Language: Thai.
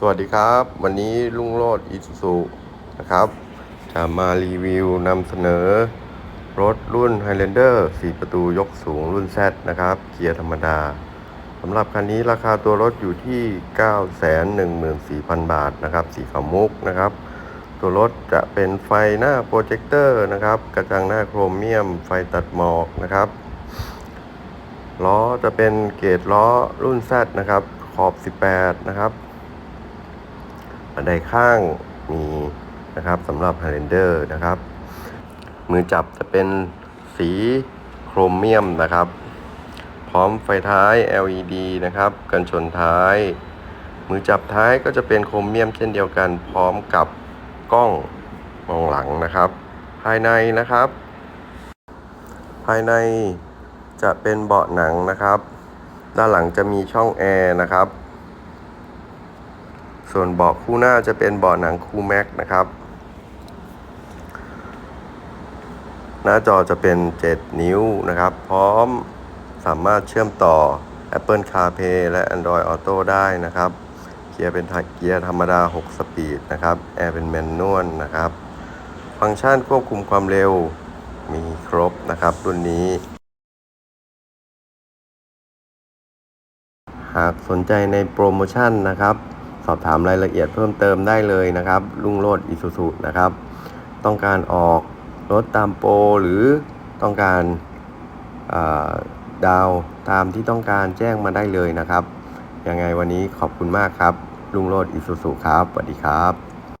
สวัสดีครับ วันนี้ลุงโรดอิสุสุนะครับ จะมารีวิวนำเสนอ รถรุ่น Highlander 4 ประตูยกสูงรุ่น Z นะครับ เกียร์ธรรมดาสำหรับคันนี้ราคาตัวรถอยู่ที่ 914,000 บาทนะครับ สีขาวมุกนะครับ ตัวรถจะเป็นไฟหน้าโปรเจคเตอร์นะครับ กระจังหน้าโครเมียม ไฟตัดหมอกนะครับล้อจะเป็นเกรดล้อรุ่น Z นะครับขอบ 18 นะครับ บันไดข้างมีนะครับสำหรับ Highlander นะครับ มือจับจะเป็นสีโครเมียมนะครับ พร้อมไฟท้าย LED นะครับ กันชนท้าย มือจับท้ายก็จะเป็นโครเมียมเช่นเดียวกัน พร้อมกับกล้องมองหลังนะครับ ภายในนะครับ ภายในจะเป็นเบาะหนังนะครับ ด้านหลังจะมีช่องแอร์นะครับ ส่วนเบาะคู่หน้าจะเป็นเบาะหนังคู่แม็กนะครับ หน้าจอจะเป็น 7 นิ้วนะครับ พร้อมสามารถเชื่อมต่อ Apple CarPlay และ Android Auto ได้นะครับ เกียร์เป็นเกียร์ธรรมดา 6 สปีดนะครับ แอร์เป็นแมนนวลนะครับ ฟังก์ชันควบคุมความเร็วมีครบนะครับรุ่นนี้ หากสนใจในโปรโมชั่นนะครับ สอบถามรายละเอียดเพิ่มเติมได้เลยนะครับลุงโรดอิสุสุนะครับ ต้องการออกรถตามโปรหรือต้องการาดาวตามที่ต้องการแจ้งมาได้เลยนะครับ ยังไงวันนี้ขอบคุณมากครับลุงโรดอิสุสุครับสวัสดีครับ